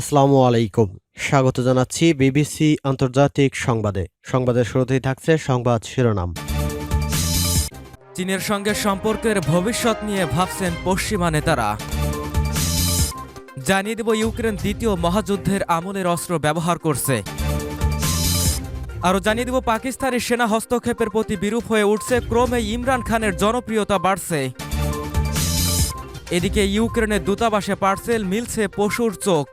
আসসালামু আলাইকুম। স্বাগত জানাচ্ছি বিবিসি আন্তর্জাতিক সংবাদে। সংবাদের শুরুতেই থাকছে সংবাদ শিরোনাম। চীনের সঙ্গে সম্পর্কের ভবিষ্যৎ নিয়ে ভাবছেন পশ্চিমা নেতারা। জানিয়ে দেব ইউক্রেন দ্বিতীয় মহাযুদ্ধের আমলের অস্ত্র ব্যবহার করছে। আরও জানিয়ে দেব, পাকিস্তানি সেনা হস্তক্ষেপের প্রতি বিরূপ হয়ে উঠছে, ক্রমে ইমরান খানের জনপ্রিয়তা বাড়ছে। এদিকে ইউক্রেনের দূতাবাসে পার্সেল মিলছে পশুর চোখ।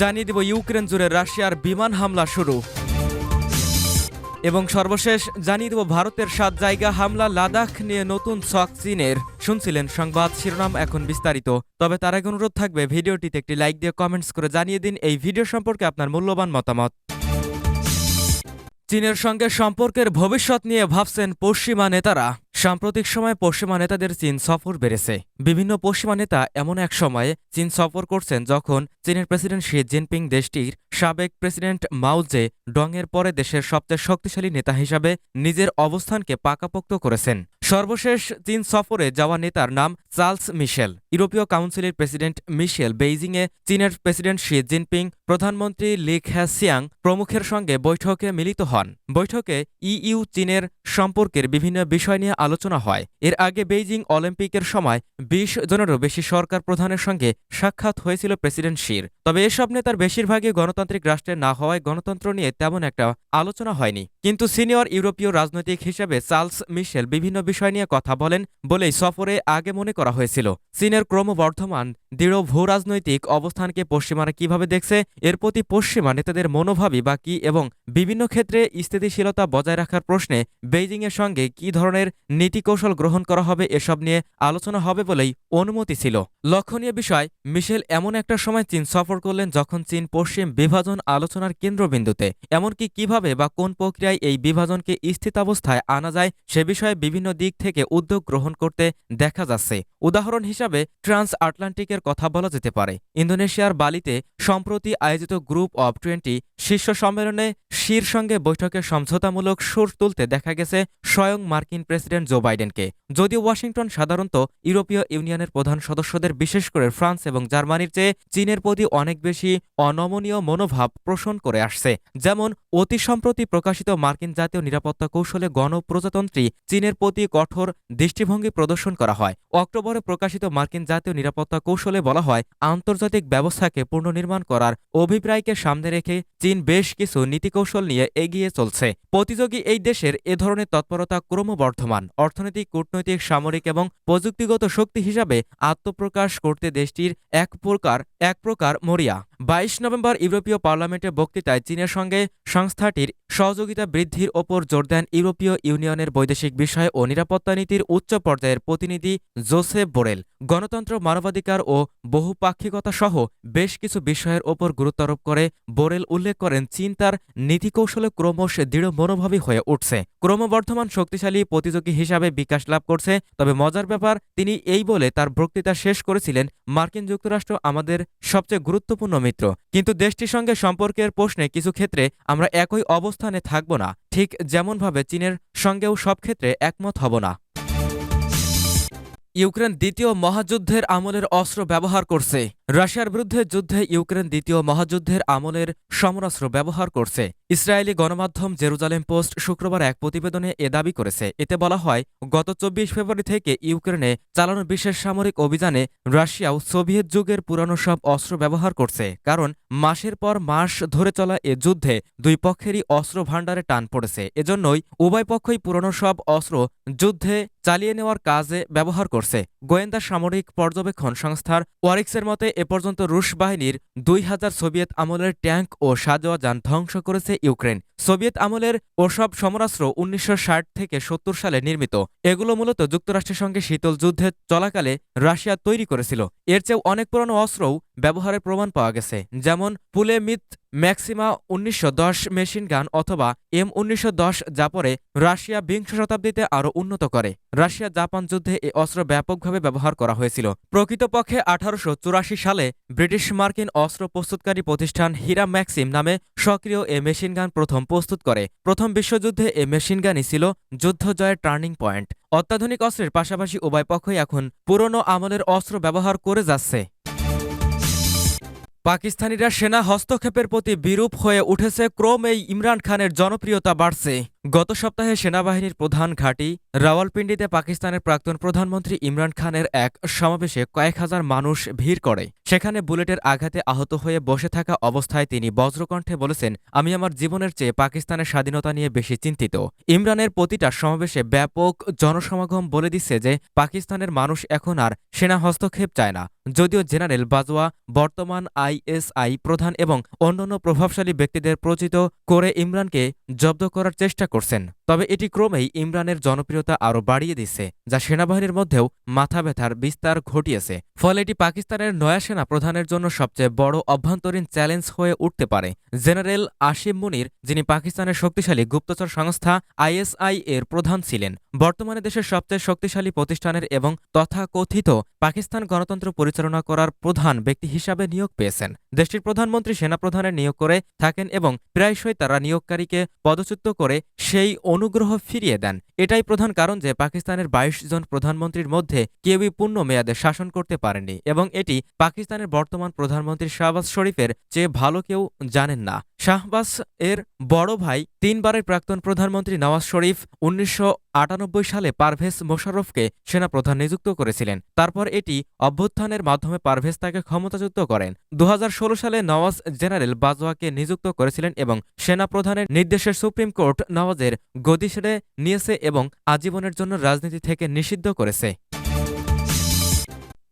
জানিয়ে দেব ইউক্রেন জুড়ে রাশিয়ার বিমান হামলা শুরু। এবং সর্বশেষ জানিয়ে দেব ভারতের সাত জায়গা হামলা লাদাখ নিয়ে নতুন ছক চীনের। শুনছিলেন সংবাদ, শিরোনাম এখন বিস্তারিত। তবে তার আগে অনুরোধ থাকবে, ভিডিওটিতে একটি লাইক দিয়ে কমেন্টস করে জানিয়ে দিন এই ভিডিও সম্পর্কে আপনার মূল্যবান মতামত। চীনের সঙ্গে সম্পর্কের ভবিষ্যৎ নিয়ে ভাবছেন পশ্চিমা নেতারা। সাম্প্রতিক সময়ে পশ্চিমা নেতাদের চীন সফর বেড়েছে। বিভিন্ন পশ্চিমা নেতা এমন এক সময়ে চীন সফর করছেন যখন চীনের প্রেসিডেন্ট শি জিনপিং দেশটির সাবেক প্রেসিডেন্ট মাউজে ডংয়ের পরে দেশের সবচেয়ে শক্তিশালী নেতা হিসাবে নিজের অবস্থানকে পাকাপোক্ত করেছেন। সর্বশেষ চীন সফরে যাওয়া নেতার নাম চার্লস মিশেল। ইউরোপীয় কাউন্সিলের প্রেসিডেন্ট মিশেল বেইজিংয়ে চীনের প্রেসিডেন্ট শি জিনপিং, প্রধানমন্ত্রী লি খ্যাসিয়াং প্রমুখের সঙ্গে বৈঠকে মিলিত হন। বৈঠকে ইইউ চীনের সম্পর্কের বিভিন্ন বিষয় নিয়ে আলোচনা হয়। এর আগে বেইজিং অলিম্পিকের সময় বিশ জনেরও বেশি সরকার প্রধানের সঙ্গে সাক্ষাৎ হয়েছিল প্রেসিডেন্ট শির। তবে এসব নেতার বেশিরভাগই গণতান্ত্রিক রাষ্ট্রের না হওয়ায় গণতন্ত্র নিয়ে তেমন একটা আলোচনা হয়নি। কিন্তু সিনিয়র ইউরোপীয় রাজনৈতিক হিসেবে চার্লস মিশেল বিভিন্ন বিষয় নিয়ে কথা বলেন বলেই সফরে আগে মনে করা হয়েছিল। চীনের ক্রমবর্ধমান দৃঢ় ভূ রাজনৈতিক অবস্থানকে পশ্চিমারা কীভাবে দেখছে? এর প্রতি পশ্চিমা নেতাদের মনোভাবই বা কি? এবং বিভিন্ন ক্ষেত্রে স্থিতিশীলতা বজায় রাখার প্রশ্নে বেইজিংয়ের সঙ্গে কি ধরনের নীতিকৌশল গ্রহণ করা হবে এসব নিয়ে আলোচনা হবে বলেই অনুমতি ছিল। লক্ষণীয় বিষয়, মিশেল এমন একটা সময় চীন সফর করলেন যখন চীন পশ্চিম বিভাজন আলোচনার কেন্দ্রবিন্দুতে। এমনকি কীভাবে বা কোন প্রক্রিয়ায় এই বিভাজনকে স্থিতাবস্থায় আনা যায় সে বিষয়ে বিভিন্ন দিক থেকে উদ্যোগ গ্রহণ করতে দেখা যাচ্ছে। উদাহরণ হিসাবে ট্রান্স আটলান্টিকের কথা বলা যেতে পারে। ইন্দোনেশিয়ার বালিতে সম্প্রতি আয়োজিত গ্রুপ অব টোয়েন্টি শীর্ষ সম্মেলনে শির সঙ্গে বৈঠকে সমঝোতামূলক সুর তুলতে দেখা গেছে স্বয়ং মার্কিন প্রেসিডেন্ট জো বাইডেনকে। যদিও ওয়াশিংটন সাধারণত ইউরোপীয় ইউনিয়নের প্রধান সদস্যদের, বিশেষ করে ফ্রান্স এবং জার্মানির চেয়ে চীনের প্রতি অনেক বেশি অনমনীয় মনোভাব পোষণ করে আসছে। যেমন, অতি সম্প্রতি প্রকাশিত মার্কিন জাতীয় নিরাপত্তা কৌশলে গণপ্রজাতন্ত্রী চীনের প্রতি কঠোর দৃষ্টিভঙ্গি প্রদর্শন করা হয়। অক্টোবরে প্রকাশিত মার্কিন জাতীয় নিরাপত্তা কৌশলে বলা হয়, আন্তর্জাতিক ব্যবস্থাকে পুনর্নির্মাণ করার অভিপ্রায়কে সামনে রেখে চীন বেশ কিছু নীতিকৌশল নিয়ে এগিয়ে চলছে। প্রতিযোগী এই দেশের এ ধরনের তৎপরতা ক্রমবর্ধমান। অর্থনৈতিক, কূটনৈতিক, সামরিক এবং প্রযুক্তিগত শক্তি হিসাবে আত্মপ্রকাশ করতে দেশটির এক প্রকার এক প্রকার মরিয়া। বাইশ নভেম্বর ইউরোপীয় পার্লামেন্টের বক্তৃতায় চীনের সঙ্গে সংস্থাটির সহযোগিতা বৃদ্ধির ওপর জোর দেন ইউরোপীয় ইউনিয়নের বৈদেশিক বিষয় ও নিরাপত্তা নীতির উচ্চ পর্যায়ের প্রতিনিধি জোসেফ বোরেল। গণতন্ত্র, মানবাধিকার ও বহুপাক্ষিকতা সহ বেশ কিছু বিষয়ের ওপর গুরুত্বারোপ করে বোরেল উল্লেখ করেন, চীন তার নীতিকৌশলে ক্রমশ দৃঢ় মনোভাবী হয়ে উঠছে। ক্রমবর্ধমান শক্তিশালী প্রতিযোগী হিসাবে বিকাশ লাভ করছে, তবে মজার ব্যাপার, তিনি এই বলে তার বক্তৃতা শেষ করেছিলেন, মার্কিন যুক্তরাষ্ট্র আমাদের সবচেয়ে গুরুত্বপূর্ণ মিত্র কিন্তু দেশটির সঙ্গে সম্পর্কের প্রশ্নে কিছু ক্ষেত্রে আমরা একই অবস্থানে থাকব না। ঠিক যেমনভাবে চীনের সঙ্গেও সব ক্ষেত্রে একমত হব না। ইউক্রেন দ্বিতীয় মহাযুদ্ধের আমলের অস্ত্র ব্যবহার করছে। রাশিয়ার বিরুদ্ধে যুদ্ধে ইউক্রেন দ্বিতীয় মহাযুদ্ধের আমলের সমরাস্ত্র ব্যবহার করছে। ইসরায়েলি গণমাধ্যম জেরুজালেম পোস্ট শুক্রবার এক প্রতিবেদনে এ দাবি করেছে। এতে বলা হয়, গত চব্বিশ ফেব্রুয়ারি থেকে ইউক্রেনে চালানো বিশেষ সামরিক অভিযানে রাশিয়াও সোভিয়েত যুগের পুরানো সব অস্ত্র ব্যবহার করছে। কারণ, মাসের পর মাস ধরে চলা এ যুদ্ধে দুই পক্ষেরই অস্ত্র ভাণ্ডারে টান পড়েছে। এজন্যই উভয় পক্ষই পুরনো সব অস্ত্র যুদ্ধে চালিয়ে নেওয়ার কাজে ব্যবহার করছে। গোয়েন্দা সামরিক পর্যবেক্ষণ সংস্থার ওয়ারিক্সের মতে, এ পর্যন্ত রুশ বাহিনীর দুই হাজার সোভিয়েত আমলের ট্যাঙ্ক ও সাজোয়া যান ধ্বংস করেছে ইউক্রেন সোভিয়েত আমলের ওসব সমরাস্ত্র উনিশশো ষাট থেকে সত্তর সালে নির্মিত। এগুলো মূলত যুক্তরাষ্ট্রের সঙ্গে শীতল যুদ্ধে চলাকালে রাশিয়া তৈরি করেছিল। এর চেয়েও অনেক পুরনো অস্ত্রও ব্যবহারের প্রমাণ পাওয়া গেছে, যেমন পুলেমিত ম্যাক্সিমা উনিশশো দশ মেশিন গান অথবা এম উনিশশো যা পরে রাশিয়া বিংশ শতাব্দীতে আরও উন্নত করে। রাশিয়া জাপান যুদ্ধে এ অস্ত্র ব্যাপকভাবে ব্যবহার করা হয়েছিল। প্রকৃতপক্ষে আঠারোশো চুরাশি সালে ব্রিটিশ মার্কিন অস্ত্র প্রস্তুতকারী প্রতিষ্ঠান হীরা ম্যাক্সিম নামে সক্রিয় এ মেশিন গান প্রথম প্রস্তুত করে। প্রথম বিশ্বযুদ্ধে এ মেশিন গানই ছিল যুদ্ধ জয়ের টার্নিং পয়েন্ট। অত্যাধুনিক অস্ত্রের পাশাপাশি উভয় পক্ষই এখন পুরনো আমলের অস্ত্র ব্যবহার করে যাচ্ছে। পাকিস্তানিরা সেনা হস্তক্ষেপের প্রতি বিরূপ হয়ে উঠেছে, ক্রমেই ইমরান খানের জনপ্রিয়তা বাড়ছে। গত সপ্তাহে সেনাবাহিনীর প্রধান ঘাঁটি রাওয়ালপিন্ডিতে পাকিস্তানের প্রাক্তন প্রধানমন্ত্রী ইমরান খানের এক সমাবেশে কয়েক হাজার মানুষ ভিড় করে। সেখানে বুলেটের আঘাতে আহত হয়ে বসে থাকা অবস্থায় তিনি বজ্রকণ্ঠে বলেছেন, আমি আমার জীবনের চেয়ে পাকিস্তানের স্বাধীনতা নিয়ে বেশি চিন্তিত। ইমরানের প্রতিটা সমাবেশে ব্যাপক জনসমাগম বলে দিচ্ছে যে, পাকিস্তানের মানুষ এখন আর সেনা হস্তক্ষেপ চায় না। যদিও জেনারেল বাজওয়া, বর্তমান আইএসআই প্রধান এবং অন্যান্য প্রভাবশালী ব্যক্তিদের প্রচিত করে ইমরানকে জব্দ করার চেষ্টা করছেন, তবে এটি ক্রমেই ইমরানের জনপ্রিয়তা আরও বাড়িয়ে দিচ্ছে, যা সেনাবাহিনীর মধ্যেও মাথা ব্যথার বিস্তার ঘটিয়েছে। ফলে এটি পাকিস্তানের নয়া সেনা প্রধানের জন্য সবচেয়ে বড় অভ্যন্তরীণ চ্যালেঞ্জ হয়ে উঠতে পারে। জেনারেল আসিম মুনির, যিনি পাকিস্তানের শক্তিশালী গুপ্তচর সংস্থা আইএসআই এর প্রধান ছিলেন, বর্তমানে দেশের সবচেয়ে শক্তিশালী প্রতিষ্ঠানের এবং তথাকথিত পাকিস্তান গণতন্ত্র পরিচালনা করার প্রধান ব্যক্তি হিসাবে নিয়োগ পেয়েছেন। দেশটির প্রধানমন্ত্রী সেনাপ্রধানের নিয়োগ করে থাকেন এবং প্রায়শই তারা নিয়োগকারীকে পদচ্যুত করে সেই অনুগ্রহ ফিরিয়ে দেন। এটাই প্রধান কারণ যে পাকিস্তানের বাইশ জন প্রধানমন্ত্রীর মধ্যে কেউই পূর্ণ মেয়াদে শাসন করতে পারেনি এবং এটি পাকিস্তানের বর্তমান প্রধানমন্ত্রী শাহবাজ শরীফের চেয়ে ভালো কেউ জানেন না। শাহবাজ এর বড় ভাই তিনবারের প্রাক্তন প্রধানমন্ত্রী নওয়াজ শরীফ উনিশশো আটানব্বই সালে পারভেজ মোশাররফকে সেনাপ্রধান নিযুক্ত করেছিলেন। তারপর এটি অভ্যুত্থানের মাধ্যমে পারভেজ তাকে ক্ষমতাচ্যুত করেন। দু হাজার ষোলো সালে নওয়াজ জেনারেল বাজওয়াকে নিযুক্ত করেছিলেন এবং সেনাপ্রধানের নির্দেশে সুপ্রিম কোর্ট নওয়াজের গদি ছেড়ে নিয়েছে এবং আজীবনের জন্য রাজনীতি থেকে নিষিদ্ধ করেছে।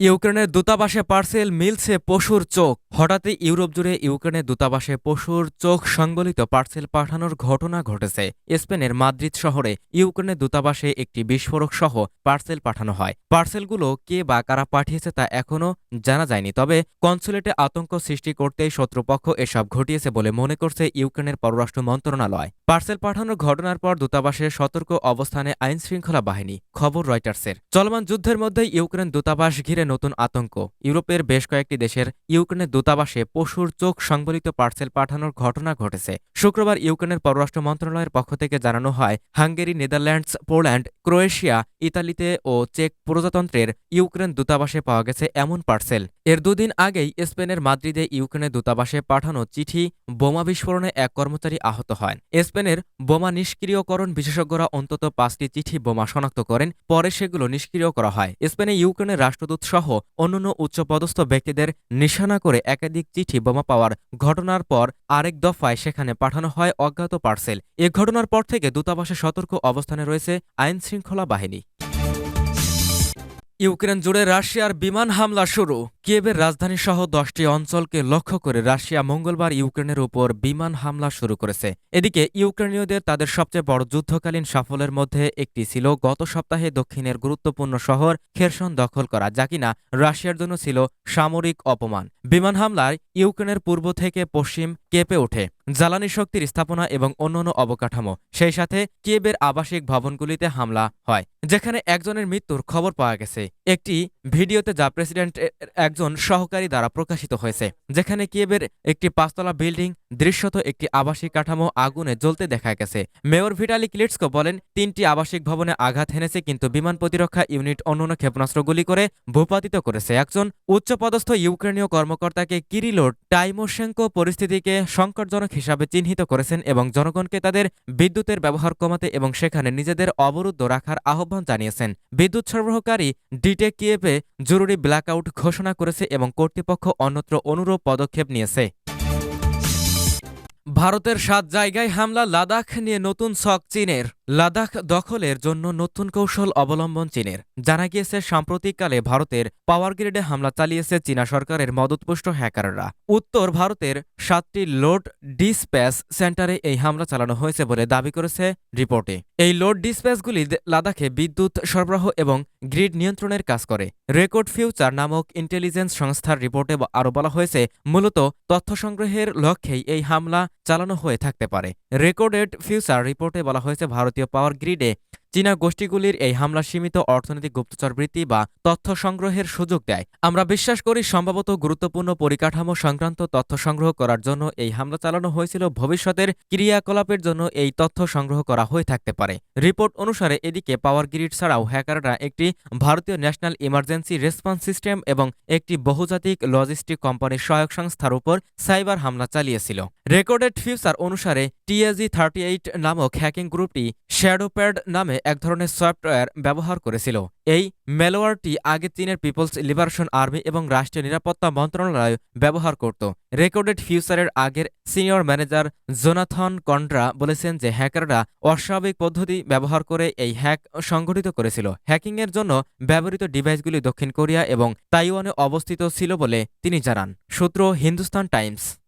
ইউক্রেনের দূতাবাসে পার্সেল মিলছে পশুর চোখ। হঠাৎই ইউরোপ জুড়ে ইউক্রেনের দূতাবাসে পশুর চোখ সংবলিত পার্সেল পাঠানোর ঘটনা ঘটেছে। স্পেনের মাদ্রিদ শহরে ইউক্রেনের দূতাবাসে একটি বিস্ফোরক সহ পার্সেল পাঠানো হয়। পার্সেলগুলো কে বা কারা পাঠিয়েছে তা এখনও জানা যায়নি, তবে কনসুলেটে আতঙ্ক সৃষ্টি করতেই শত্রুপক্ষ এসব ঘটিয়েছে বলে মনে করছে ইউক্রেনের পররাষ্ট্র মন্ত্রণালয়। পার্সেল পাঠানোর ঘটনার পর দূতাবাসের সতর্ক অবস্থানে আইন শৃঙ্খলা বাহিনী, খবর রয়টার্সের। চলমান যুদ্ধের মধ্যে ইউক্রেন দূতাবাস ঘিরে নতুন আতঙ্ক। ইউরোপের বেশ কয়েকটি দেশের ইউক্রেনের দূতাবাসে পশুর চোখ সংবলিত পার্সেল পাঠানোর ঘটনা ঘটেছে। শুক্রবার ইউক্রেনের পররাষ্ট্র মন্ত্রণালয়ের পক্ষ থেকে জানানো হয়, হাঙ্গেরি, নেদারল্যান্ডস, পোল্যান্ড, ক্রোয়েশিয়া, ইতালিতে ও চেক প্রজাতন্ত্রের ইউক্রেন দূতাবাসে পাওয়া গেছে এমন পার্সেল। এর দুদিন আগেই স্পেনের মাদ্রিদে ইউক্রেনের দূতাবাসে পাঠানো চিঠি বোমা বিস্ফোরণে এক কর্মচারী আহত হয় স্পেনের বোমা নিষ্ক্রিয়করণ বিশেষজ্ঞরা অন্তত পাঁচটি চিঠি বোমা শনাক্ত করেন, পরে সেগুলো নিষ্ক্রিয় করা হয়। স্পেনে ইউক্রেনের রাষ্ট্রদূত সহ অন্যান্য উচ্চপদস্থ ব্যক্তিদের নিশানা করে একাধিক চিঠি বোমা পাওয়ার ঘটনার পর আরেক দফায় সেখানে পাঠানো হয় অজ্ঞাত পার্সেল। এ ঘটনার পর থেকে দূতাবাসে সতর্ক অবস্থানে রয়েছে আইনশৃঙ্খলা বাহিনী। ইউক্রেন জুড়ে রাশিয়ার বিমান হামলা শুরু। কিয়েভের রাজধানী সহ দশটি অঞ্চলকে লক্ষ্য করে রাশিয়া মঙ্গলবার ইউক্রেনের উপর বিমান হামলা শুরু করেছে। এদিকে, ইউক্রেনীয়দের তাদের সবচেয়ে বড় যুদ্ধকালীন সাফল্যের মধ্যে একটি ছিল গত সপ্তাহে দক্ষিণের গুরুত্বপূর্ণ শহর খেরসন দখল করা, যা কিনা রাশিয়ার জন্য ছিল সামরিক অপমান। বিমান হামলায় ইউক্রেনের পূর্ব থেকে পশ্চিম কেঁপে ওঠে। জ্বালানি শক্তির স্থাপনা এবং অন্যান্য অবকাঠামো। সেই সাথে কিয়েবের আবাসিক ভবনগুলিতে হামলা হয়, যেখানে একজনের মৃত্যুর খবর পাওয়া গেছে। একটি ভিডিওতে যা প্রেসিডেন্ট একজন সহকারী দ্বারা প্রকাশিত হয়েছে, যেখানে কিয়েবের একটি পাঁচতলা বিল্ডিং দৃশ্যত একটি আবাসিক কাঠামো আগুনে জ্বলতে দেখা গেছে। মেয়র ভিটালি ক্লিটসকো বলেন, তিনটি আবাসিক ভবনে আঘাত হেনেছে কিন্তু বিমান প্রতিরক্ষা ইউনিট অন্যান্য ক্ষেপণাস্ত্রগুলি করে ভূপাতিত করেছে। একজন উচ্চপদস্থ ইউক্রেনীয় কর্মকর্তাকে কিরিলো টাইমোশেঙ্কো পরিস্থিতিকে সংকটজনক হিসাবে চিহ্নিত করেছেন এবং জনগণকে তাদের বিদ্যুতের ব্যবহার কমাতে এবং সেখানে নিজেদের অবরুদ্ধ রাখার আহ্বান জানিয়েছেন। বিদ্যুৎ সরবরাহকারী কিয়েভে জরুরি ব্ল্যাকআউট ঘোষণা করেছে এবং কর্তৃপক্ষ অন্যত্র অনুরূপ পদক্ষেপ নিয়েছে। ভারতের সাত জায়গায় হামলা লাদাখ নিয়ে নতুন ছক চীনের। লাদাখ দখলের জন্য নতুন কৌশল অবলম্বন চীনের। জানা গিয়েছে, সাম্প্রতিককালে ভারতের পাওয়ার গ্রিডে হামলা চালিয়েছে চীনা সরকারের মদতপুষ্ট হ্যাকাররা। উত্তর ভারতের সাতটি লোড ডিসপ্যাচ সেন্টারে এই হামলা চালানো হয়েছে বলে দাবি করেছে রিপোর্টে। এই লোড ডিসপ্যাচগুলি লাদাখে বিদ্যুৎ সরবরাহ এবং গ্রিড নিয়ন্ত্রণের কাজ করে। রেকর্ড ফিউচার নামক ইন্টেলিজেন্স সংস্থার রিপোর্টে আরও বলা হয়েছে, মূলত তথ্য সংগ্রহের লক্ষ্যেই এই হামলা চালানো হয়ে থাকতে পারে। রেকর্ডেড ফিউচার রিপোর্টে বলা হয়েছে ভারতীয় পাওয়ার গ্রিডে চীনা গোষ্ঠীগুলির এই হামলা সীমিত অর্থনৈতিক গুপ্তচর বৃত্তি বা তথ্য সংগ্রহের সুযোগ দেয়। আমরা বিশ্বাস করি সম্ভবত গুরুত্বপূর্ণ পরিকাঠামো সংক্রান্ত তথ্য সংগ্রহ করার জন্য এই হামলা চালানো হয়েছিল ভবিষ্যতের ক্রিয়াকলাপের জন্য এই তথ্য সংগ্রহ করা হয়ে থাকতে পারে। রিপোর্ট অনুসারে এদিকে পাওয়ার গ্রিড ছাড়াও হ্যাকাররা একটি ভারতীয় ন্যাশনাল ইমার্জেন্সি রেসপন্স সিস্টেম এবং একটি বহুজাতিক লজিস্টিক কোম্পানির সহায়ক সংস্থার উপর সাইবার হামলা চালিয়েছিল। রেকর্ডেড ফিউচার অনুসারে টিএজি থার্টি এইট নামক হ্যাকিং গ্রুপটি শ্যাডোপ্যাড নামে এক ধরনের সফটওয়্যার ব্যবহার করেছিল। এই ম্যালওয়ারটি আগে চীনের পিপলস লিবারেশন আর্মি এবং রাষ্ট্রীয় নিরাপত্তা মন্ত্রণালয় ব্যবহার করত। রেকর্ডেড ফিউচারের আগের সিনিয়র ম্যানেজার জোনাথন কন্ড্রা বলেছেন যে হ্যাকাররা অস্বাভাবিক পদ্ধতি ব্যবহার করে এই হ্যাক সংগঠিত করেছিল। হ্যাকিংয়ের জন্য ব্যবহৃত ডিভাইসগুলি দক্ষিণ কোরিয়া এবং তাইওয়ানে অবস্থিত ছিল বলে তিনি জানান। সূত্র হিন্দুস্তান টাইমস।